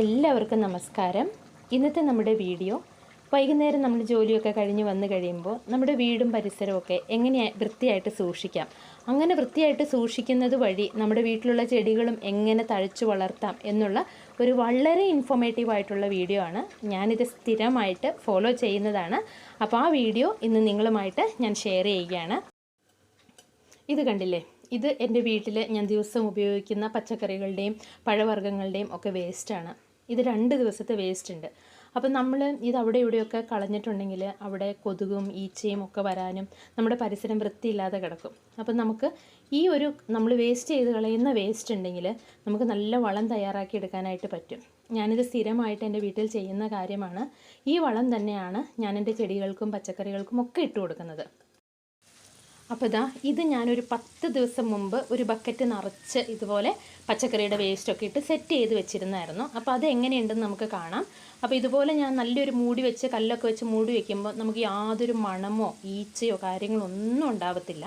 എല്ലാവർക്കും നമസ്കാരം. ഇന്നത്തെ നമ്മുടെ വീഡിയോ വൈകുന്നേരം നമ്മൾ ജോലിയൊക്കെ കഴിഞ്ഞ് വന്ന് കഴിയുമ്പോൾ നമ്മുടെ വീടും പരിസരമൊക്കെ എങ്ങനെ വൃത്തിയായിട്ട് സൂക്ഷിക്കാം? അങ്ങനെ വൃത്തിയായിട്ട് സൂക്ഷിക്കുന്നത് വഴി നമ്മുടെ വീട്ടിലുള്ള ചെടികളും എങ്ങനെ തഴച്ചു വളർത്താം എന്നുള്ള ഒരു വളരെ ഇൻഫോർമേറ്റീവ് ആയിട്ടുള്ള വീഡിയോ ആണ് ഞാനിത് സ്ഥിരമായിട്ട് ഫോളോ ചെയ്യുന്നതാണ്. അപ്പോൾ ആ വീഡിയോ ഇന്ന് നിങ്ങളുമായിട്ട് ഞാൻ ഷെയർ ചെയ്യുകയാണ്. ഇത് കണ്ടില്ലേ? ഇത് എന്റെ വീട്ടിൽ ഞാൻ ദിവസം ഉപയോഗിക്കുന്ന പച്ചക്കറികളുടെയും പഴവർഗങ്ങളുടെയും ഒക്കെ വേസ്റ്റാണ് ഇത് രണ്ട് ദിവസത്തെ വേസ്റ്റ് ഉണ്ട്. അപ്പം നമ്മൾ ഇത് അവിടെ ഇവിടെയൊക്കെ കളഞ്ഞിട്ടുണ്ടെങ്കിൽ അവിടെ കൊതുകും ഈച്ചയും ഒക്കെ വരാനും നമ്മുടെ പരിസരം വൃത്തിയില്ലാതെ കിടക്കും. അപ്പം നമുക്ക് ഈ ഒരു നമ്മൾ വേസ്റ്റ് ചെയ്ത് കളയുന്ന വേസ്റ്റ് ഉണ്ടെങ്കിൽ നമുക്ക് നല്ല വളം തയ്യാറാക്കി എടുക്കാനായിട്ട് പറ്റും. ഞാനിത് സ്ഥിരമായിട്ട് എന്റെ വീട്ടിൽ ചെയ്യുന്ന കാര്യമാണ്. ഈ വളം തന്നെയാണ് ഞാൻ എന്റെ ചെടികൾക്കും പച്ചക്കറികൾക്കും ഒക്കെ ഇട്ട് കൊടുക്കുന്നത്. അപ്പോൾ ഇതാ ഇത് ഞാനൊരു പത്ത് ദിവസം മുമ്പ് ഒരു ബക്കറ്റ് നിറച്ച് ഇതുപോലെ പച്ചക്കറിയുടെ വേസ്റ്റൊക്കെ ഇട്ട് സെറ്റ് ചെയ്ത് വെച്ചിരുന്നായിരുന്നു. അപ്പോൾ അത് എങ്ങനെയുണ്ടെന്ന് നമുക്ക് കാണാം. അപ്പോൾ ഇതുപോലെ ഞാൻ നല്ലൊരു മൂടി വെച്ച് കല്ലൊക്കെ വെച്ച് മൂടി വെക്കുമ്പോൾ നമുക്ക് യാതൊരു മണമോ ഈച്ചയോ കാര്യങ്ങളോ ഒന്നും ഉണ്ടാവത്തില്ല.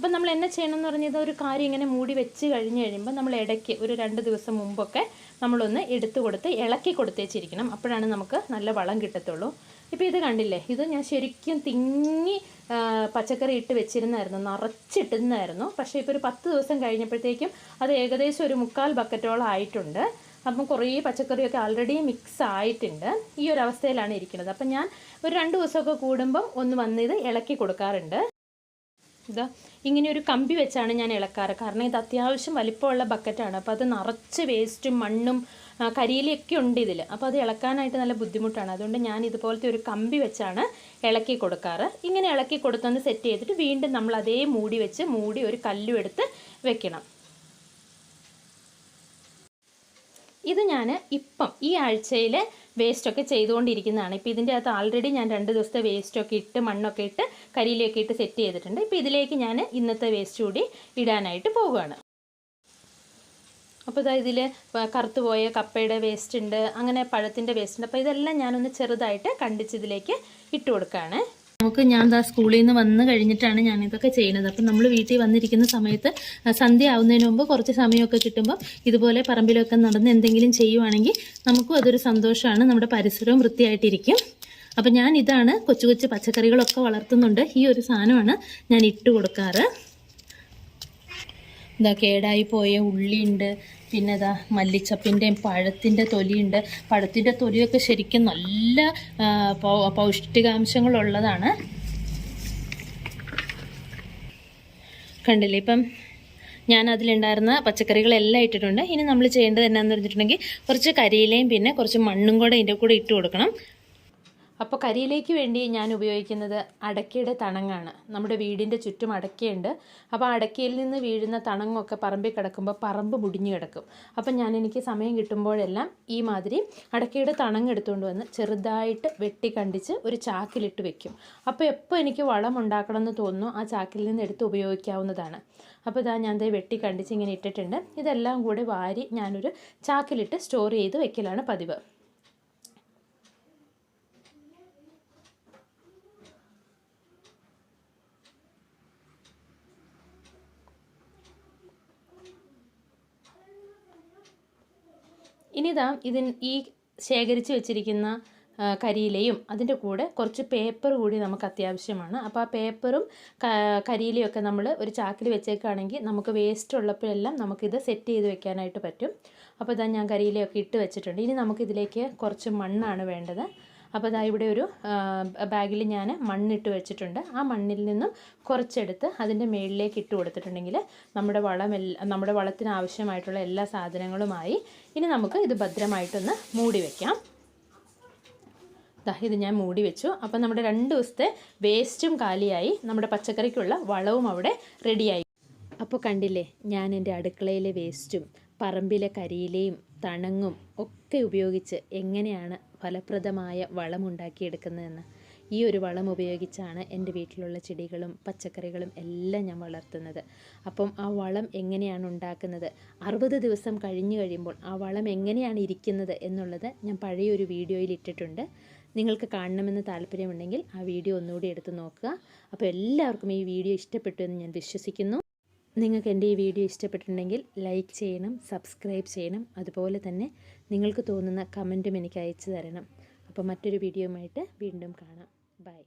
അപ്പം നമ്മൾ എന്നെ ചെയ്യണം എന്ന് പറഞ്ഞത് ഒരു കാര്യം ഇങ്ങനെ മൂടി വെച്ച് കഴിഞ്ഞ് കഴിയുമ്പോൾ നമ്മൾ ഇടയ്ക്ക് ഒരു രണ്ട് ദിവസം മുമ്പൊക്കെ നമ്മളൊന്ന് എടുത്തു കൊടുത്ത് ഇളക്കി കൊടുത്തേച്ചിരിക്കണം. അപ്പോഴാണ് നമുക്ക് നല്ല വളം കിട്ടത്തുള്ളൂ. ഇപ്പോൾ ഇത് കണ്ടില്ലേ? ഇത് ഞാൻ ശരിക്കും തിങ്ങി പച്ചക്കറി ഇട്ട് വെച്ചിരുന്നായിരുന്നു. നിറച്ചിട്ടുന്നായിരുന്നു പക്ഷേ ഇപ്പോൾ ഒരു പത്ത് ദിവസം കഴിഞ്ഞപ്പോഴത്തേക്കും അത് ഏകദേശം ഒരു മുക്കാൽ ബക്കറ്റോളം ആയിട്ടുണ്ട്. അപ്പം കുറേ പച്ചക്കറിയൊക്കെ ആൾറെഡി മിക്സ് ആയിട്ടുണ്ട്. ഈ ഒരു അവസ്ഥയിലാണ് ഇരിക്കുന്നത്. അപ്പം ഞാൻ ഒരു രണ്ട് ദിവസമൊക്കെ കൂടുമ്പം ഒന്ന് വന്ന് ഇത് ഇളക്കി കൊടുക്കാറുണ്ട്. ഇതാ ഇങ്ങനെ ഒരു കമ്പി വെച്ചാണ് ഞാൻ ഇളക്കാറ്. കാരണം ഇത് അത്യാവശ്യം വലിപ്പമുള്ള ബക്കറ്റാണ്. അപ്പോൾ അത് നിറച്ച് വേസ്റ്റും മണ്ണും കരിയിലൊക്കെ ഉണ്ട് ഇതിൽ അപ്പോൾ അത് ഇളക്കാനായിട്ട് നല്ല ബുദ്ധിമുട്ടാണ്. അതുകൊണ്ട് ഞാൻ ഇതുപോലത്തെ ഒരു കമ്പി വെച്ചാണ് ഇളക്കി കൊടുക്കാറ്. ഇങ്ങനെ ഇളക്കി കൊടുത്തൊന്ന് സെറ്റ് ചെയ്തിട്ട് വീണ്ടും നമ്മൾ അതേ മൂടി വെച്ച് മൂടി ഒരു കല്ലും എടുത്ത് വെക്കണം. ഇത് ഞാൻ ഇപ്പം ഈ ആഴ്ചയിൽ വേസ്റ്റൊക്കെ ചെയ്തുകൊണ്ടിരിക്കുന്നതാണ്. ഇപ്പോൾ ഇതിന്റെ അകത്ത് ആൾറെഡി ഞാൻ രണ്ട് ദിവസത്തെ വേസ്റ്റൊക്കെ ഇട്ട് മണ്ണൊക്കെ ഇട്ട് കരിയിലൊക്കെ ഇട്ട് സെറ്റ് ചെയ്തിട്ടുണ്ട്. ഇപ്പോൾ ഇതിലേക്ക് ഞാൻ ഇന്നത്തെ വേസ്റ്റ് കൂടി ഇടാനായിട്ട് പോവുകയാണ്. അപ്പോൾ ഇതാ ഇതിൽ കറുത്തുപോയ കപ്പയുടെ വേസ്റ്റ് ഉണ്ട് അങ്ങനെ പഴത്തിന്റെ വേസ്റ്റ് ഉണ്ട്. അപ്പോൾ ഇതെല്ലാം ഞാനൊന്ന് ചെറുതായിട്ട് കണ്ടിച്ച് ഇതിലേക്ക് ഇട്ട് കൊടുക്കുകയാണ്. നമുക്ക് ഞാൻ ദാ സ്കൂളിൽ നിന്ന് വന്ന് കഴിഞ്ഞിട്ടാണ് ഞാൻ ഇതൊക്കെ ചെയ്യുന്നത്. അപ്പം നമ്മൾ വീട്ടിൽ വന്നിരിക്കുന്ന സമയത്ത് സന്ധ്യ ആവുന്നതിന് മുമ്പ് കുറച്ച് സമയമൊക്കെ കിട്ടുമ്പോൾ ഇതുപോലെ പറമ്പിലൊക്കെ നടന്ന് എന്തെങ്കിലും ചെയ്യുവാണെങ്കിൽ നമുക്കും അതൊരു സന്തോഷമാണ്. നമ്മുടെ പരിസരവും വൃത്തിയായിട്ടിരിക്കും. അപ്പം ഞാൻ ഇതാണ് കൊച്ചു കൊച്ചു പച്ചക്കറികളൊക്കെ വളർത്തുന്നുണ്ട്. ഈ ഒരു സാധനമാണ് ഞാൻ ഇട്ട് കൊടുക്കാറ്. ഇതാ കേടായി പോയ ഉള്ളിയുണ്ട്. പിന്നെ ഇതാ മല്ലിച്ചപ്പിന്റെയും പഴത്തിന്റെ തൊലിയുണ്ട്. പഴത്തിന്റെ തൊലിയൊക്കെ ശരിക്കും നല്ല പൗഷ്ടികാംശങ്ങളുള്ളതാണ്. കണ്ടില്ലേ? ഇപ്പം ഞാൻ അതിലുണ്ടായിരുന്ന പച്ചക്കറികളെല്ലാം ഇട്ടിട്ടുണ്ട്. ഇനി നമ്മൾ ചെയ്യേണ്ടത് എന്നാന്ന് പറഞ്ഞിട്ടുണ്ടെങ്കിൽ കുറച്ച് കരിയിലയും പിന്നെ കുറച്ച് മണ്ണും കൂടെ ഇതിന്റെ കൂടെ ഇട്ട് കൊടുക്കണം. അപ്പോൾ കരിയിലേക്ക് വേണ്ടി ഞാൻ ഉപയോഗിക്കുന്നത് അടക്കയുടെ തണങ്ങാണ്. നമ്മുടെ വീടിന്റെ ചുറ്റും അടക്കയുണ്ട്. അപ്പോൾ അടക്കയിൽ നിന്ന് വീഴുന്ന തണങ്ങൊക്കെ പറമ്പിൽ കിടക്കുമ്പോൾ പറമ്പ് മുടിഞ്ഞു കിടക്കും. അപ്പോൾ ഞാൻ എനിക്ക് സമയം കിട്ടുമ്പോഴെല്ലാം ഈ മാതിരി അടക്കയുടെ തണങ്ങ് എടുത്തുകൊണ്ട് വന്ന് ചെറുതായിട്ട് വെട്ടി കണ്ടിച്ച് ഒരു ചാക്കിലിട്ട് വെക്കും. അപ്പോൾ എപ്പോൾ എനിക്ക് വളം ഉണ്ടാക്കണം എന്ന് തോന്നുന്നു ആ ചാക്കിൽ നിന്ന് എടുത്ത് ഉപയോഗിക്കാവുന്നതാണ്. അപ്പോൾ ഇതാ ഞാൻ വെട്ടി കണ്ടിച്ച് ഇങ്ങനെ ഇട്ടിട്ടുണ്ട്. ഇതെല്ലാം കൂടെ വാരി ഞാനൊരു ചാക്കിലിട്ട് സ്റ്റോർ ചെയ്ത് വെക്കലാണ് പതിവ്. ഇനിതാ ഇതിൻ ഈ ശേഖരിച്ച് വെച്ചിരിക്കുന്ന കരിയിലയും അതിന്റെ കൂടെ കുറച്ച് പേപ്പർ കൂടി നമുക്ക് അത്യാവശ്യമാണ്. അപ്പോൾ ആ പേപ്പറും കരിയിലയും ഒക്കെ നമ്മൾ ഒരു ചാക്കിൽ വെച്ചേക്കുകയാണെങ്കിൽ നമുക്ക് വേസ്റ്റ് ഉള്ളപ്പോഴെല്ലാം നമുക്കിത് സെറ്റ് ചെയ്ത് വെക്കാനായിട്ട് പറ്റും. അപ്പോൾ ഇതാ ഞാൻ കരിയിലയൊക്കെ ഇട്ട് വെച്ചിട്ടുണ്ട്. ഇനി നമുക്കിതിലേക്ക് കുറച്ച് മണ്ണാണ് വേണ്ടത്. അപ്പോൾ ഇതാ ഇവിടെ ഒരു ബാഗിൽ ഞാൻ മണ്ണിട്ട് വെച്ചിട്ടുണ്ട്. ആ മണ്ണിൽ നിന്നും കുറച്ചെടുത്ത് അതിന്റെ മേളിലേക്ക് ഇട്ട് കൊടുത്തിട്ടുണ്ടെങ്കിൽ നമ്മുടെ വളം നമ്മുടെ വളത്തിന് ആവശ്യമായിട്ടുള്ള എല്ലാ സാധനങ്ങളുമായി ഇനി നമുക്ക് ഇത് ഭദ്രമായിട്ടൊന്ന് മൂടി വയ്ക്കാം ഇത് ഞാൻ മൂടി വെച്ചു. അപ്പം നമ്മുടെ രണ്ട് ദിവസത്തെ വേസ്റ്റും കാലിയായി നമ്മുടെ പച്ചക്കറിക്കുള്ള വളവും അവിടെ റെഡിയായി. അപ്പോൾ കണ്ടില്ലേ ഞാൻ എന്റെ അടുക്കളയിലെ വേസ്റ്റും പറമ്പിലെ കരിയിലയും തണങ്ങും ഒക്കെ ഉപയോഗിച്ച് എങ്ങനെയാണ് ഫലപ്രദമായ വളമുണ്ടാക്കിയെടുക്കുന്നതെന്ന്. ഈ ഒരു വളം ഉപയോഗിച്ചാണ് എന്റെ വീട്ടിലുള്ള ചെടികളും പച്ചക്കറികളും എല്ലാം ഞാൻ വളർത്തുന്നത്. അപ്പം ആ വളം എങ്ങനെയാണ് ഉണ്ടാക്കുന്നത്? അറുപത് ദിവസം കഴിഞ്ഞു കഴിയുമ്പോൾ ആ വളം എങ്ങനെയാണ് ഇരിക്കുന്നത് എന്നുള്ളത് ഞാൻ പഴയൊരു വീഡിയോയിൽ ഇട്ടിട്ടുണ്ട്. നിങ്ങൾക്ക് കാണണമെന്ന് താല്പര്യമുണ്ടെങ്കിൽ ആ വീഡിയോ ഒന്നുകൂടി എടുത്ത് നോക്കുക. അപ്പോൾ എല്ലാവർക്കും ഈ വീഡിയോ ഇഷ്ടപ്പെട്ടു എന്ന് ഞാൻ വിശ്വസിക്കുന്നു. നിങ്ങൾക്ക് എന്റെ ഈ വീഡിയോ ഇഷ്ടപ്പെട്ടിട്ടുണ്ടെങ്കിൽ ലൈക്ക് ചെയ്യണം സബ്സ്ക്രൈബ് ചെയ്യണം. അതുപോലെ തന്നെ നിങ്ങൾക്ക് തോന്നുന്ന കമന്റും എനിക്ക് അയച്ചു തരണം. അപ്പോൾ മറ്റൊരു വീഡിയോയുമായിട്ട് വീണ്ടും കാണാം. ബൈ.